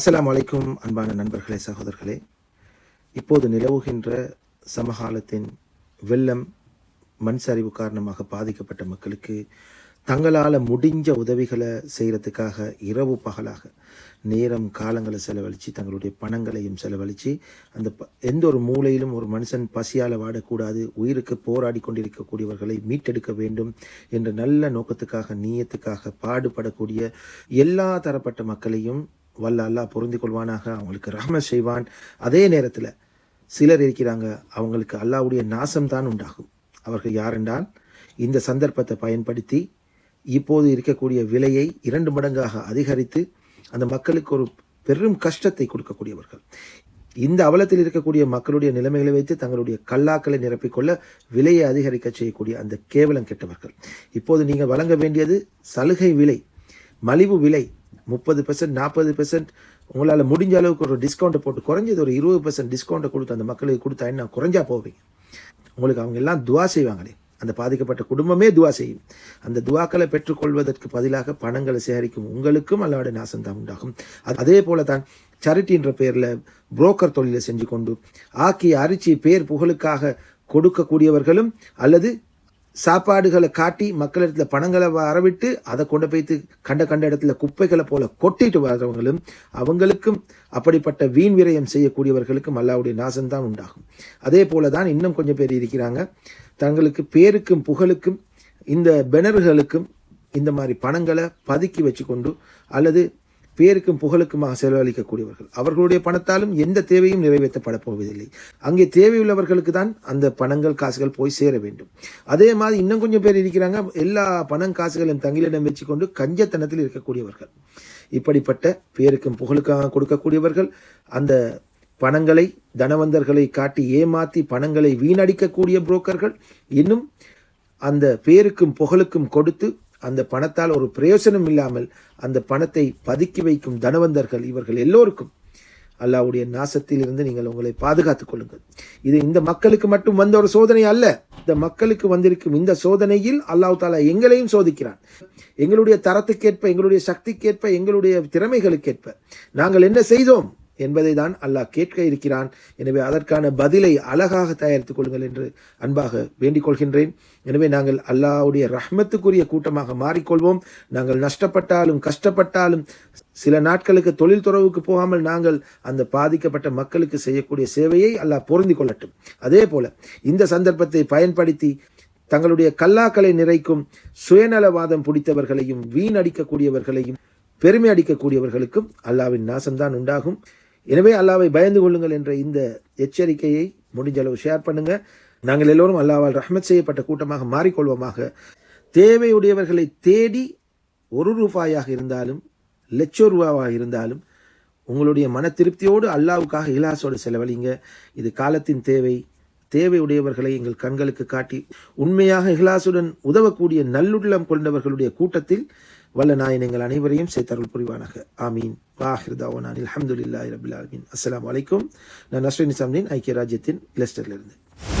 அஸ்லாம் அலைக்கும் அன்பான நண்பர்களே சகோதரர்களே. இப்போது நிலவுகின்ற சமகாலத்தின் வெள்ளம் மண் சரிவு காரணமாக பாதிக்கப்பட்ட மக்களுக்கு தங்களால் முடிஞ்ச உதவிகளை செய்கிறதுக்காக இரவு பகலாக நேரம் காலங்களை செலவழித்து தங்களுடைய பணங்களையும் செலவழித்து அந்த ப- எந்த ஒரு மூலையிலும் ஒரு மனுஷன் பசியால் வாடக்கூடாது உயிருக்கு போராடி கொண்டிருக்கக்கூடியவர்களை மீட்டெடுக்க வேண்டும் என்ற நல்ல நோக்கத்துக்காக நீயத்துக்காக பாடுபடக்கூடிய எல்லா தரப்பட்ட மக்களையும் வல்ல அல்லாஹ் பொருந்தி கொள்வானாக அவங்களுக்கு ரஹம செய்வான். அதே நேரத்தில் சிலர் இருக்கிறாங்க அவங்களுக்கு அல்லாவுடைய நாசம்தான் உண்டாகும். அவர்கள் யாரென்றால் இந்த சந்தர்ப்பத்தை பயன்படுத்தி இப்போது இருக்கக்கூடிய விலையை இரண்டு மடங்காக அதிகரித்து அந்த மக்களுக்கு ஒரு பெரும் கஷ்டத்தை கொடுக்கக்கூடியவர்கள். இந்த அவலத்தில் இருக்கக்கூடிய மக்களுடைய நிலைமைகளை வைத்து தங்களுடைய கல்லாக்களை நிரப்பிக்கொள்ள விலையை அதிகரிக்க செய்யக்கூடிய அந்த கேவலம் கெட்டவர்கள். இப்போது நீங்கள் வழங்க வேண்டியது சலுகை விலை மலிவு விலை முப்பது பெர்சன்ட் நாற்பது பெர்சன்ட் உங்களால் முடிஞ்ச அளவுக்கு ஒரு டிஸ்கவுண்ட்டை போட்டு குறைஞ்சது ஒரு இருபது பெர்சன்ட் டிஸ்கவுண்ட்டை கொடுத்து அந்த மக்களுக்கு கொடுத்தா என்ன? குறைஞ்சா போவீங்க. உங்களுக்கு அவங்க எல்லாம் துவா செய்வாங்களே. அந்த பாதிக்கப்பட்ட குடும்பமே துவா செய்யும். அந்த துவாக்களை பெற்றுக்கொள்வதற்கு பதிலாக பணங்களை சேகரிக்கும் உங்களுக்கும் அல்லாவுடைய நாசம் தான் உண்டாகும். அது- அதே போல தான் சரிட்டின்ற பெயரில் புரோக்கர் தொழிலை செஞ்சு கொண்டு ஆக்கி அரிச்சி பேர் புகழுக்காக கொடுக்கக்கூடியவர்களும் அல்லது சாப்பாடுகளை காட்டி மக்களிடத்துல பணங்களை வரவிட்டு அதை கொண்டு போய்த்து கண்ட கண்ட இடத்துல குப்பைகளை போல கொட்டிட்டு வர்றவங்களும் அவங்களுக்கும் அப்படிப்பட்ட வீண் விரயம் செய்யக்கூடியவர்களுக்கும் அல்லாவுடைய நாசம்தான் உண்டாகும். அதே போல தான் இன்னும் கொஞ்சம் பேர் இருக்கிறாங்க. தங்களுக்கு பேருக்கும் புகழுக்கும் இந்த பெனர்களுக்கும் இந்த மாதிரி பணங்களை பதுக்கி வச்சுக்கொண்டு அல்லது பேருக்கும் புகழுக்குமாக செலவழிக்கக்கூடியவர்கள். அவர்களுடைய பணத்தாலும் எந்த தேவையும் நிறைவேற்றப்பட போவதில்லை. அங்கே தேவையுள்ளவர்களுக்கு தான் அந்த பணங்கள் காசுகள் போய் சேர வேண்டும். அதே மாதிரி இன்னும் கொஞ்சம் பேர் இருக்கிறாங்க. எல்லா பணம் காசுகளையும் தங்களிடம் வச்சுக்கொண்டு கஞ்சத்தனத்தில் இருக்கக்கூடியவர்கள். இப்படிப்பட்ட பேருக்கும் புகழுக்காக கொடுக்கக்கூடியவர்கள் அந்த பணங்களை தனவந்தர்களை காட்டி ஏமாத்தி பணங்களை வீணடிக்கக்கூடிய புரோக்கர்கள் இன்னும் அந்த பேருக்கும் புகழுக்கும் கொடுத்து அந்த பணத்தால் ஒரு பிரயோசனம் இல்லாமல் அந்த பணத்தை பதுக்கி வைக்கும் தனவந்தர்கள் இவர்கள் எல்லோருக்கும் அல்லாஹ்வுடைய நாசத்தில் இருந்து நீங்கள் உங்களை பாதுகாத்துக் கொள்ளுங்கள். இது இந்த மக்களுக்கு மட்டும் வந்த ஒரு சோதனை அல்ல. இந்த மக்களுக்கு வந்திருக்கும் இந்த சோதனையில் அல்லாஹ் தாலா எங்களையும் சோதிக்கிறான். எங்களுடைய தரத்துக்கேற்ப எங்களுடைய சக்திக்கேற்ப எங்களுடைய திறமைகளுக்கேற்ப நாங்கள் என்ன செய்தோம்? என்பதை தான் அல்லாஹ் கேட்க இருக்கிறான். எனவே அதற்கான பதிலை அழகாக தயாரித்துக் கொள்ளுங்கள் என்று அன்பாக வேண்டிக் கொள்கின்றேன். எனவே நாங்கள் அல்லாஹ்வுடைய ரஹ்மத்துக்குரிய கூட்டமாக மாறிக்கொள்வோம். நாங்கள் நஷ்டப்பட்டாலும் கஷ்டப்பட்டாலும் சில நாட்களுக்கு தொழில் துறவுக்கு போகாமல் நாங்கள் அந்த பாதிக்கப்பட்ட மக்களுக்கு செய்யக்கூடிய சேவையை அல்லாஹ் பொருந்தி கொள்ளட்டும். அதே போல இந்த சந்தர்ப்பத்தை பயன்படுத்தி தங்களுடைய கல்லாக்களை நிறைக்கும் சுயநலவாதம் பிடித்தவர்களையும் வீணடிக்கக்கூடியவர்களையும் பெருமை அடிக்கக்கூடியவர்களுக்கும் அல்லாவின் நாசம்தான் உண்டாகும். எனவே அல்லாவை பயந்து கொள்ளுங்கள் என்ற இந்த எச்சரிக்கையை முடிஞ்ச அளவு ஷேர் பண்ணுங்க. நாங்கள் எல்லோரும் அல்லாவால் ரஹ்மத் செய்யப்பட்ட கூட்டமாக மாறிக்கொள்வோமாக. தேவையுடையவர்களை தேடி ஒரு ரூபாயாக இருந்தாலும் லட்ச ரூபாவாக இருந்தாலும் உங்களுடைய மன திருப்தியோடு அல்லாவுக்காக இலாசோடு செலவழிங்க. இது காலத்தின் தேவை. தேவையுடையவர்களை எங்கள் கண்களுக்கு காட்டி உண்மையாக இஹ்லாசுடன் உதவக்கூடிய நல்லுள்ளம் கொண்டவர்களுடைய கூட்டத்தில் வல்ல நாயன் எங்கள் அனைவரையும் சேர்த்தருள் புரிவானாக. ஆமீன். வாஹிர் தாவானில் அஹமதுல்லாஹி ரபில் ஆலமீன். அஸ்ஸலாமு அலைக்கும். நான் நஸ்ரின் நிசாம்தீன் ஐக்கிய ராஜ்யத்தின் லெஸ்டர்லிருந்து.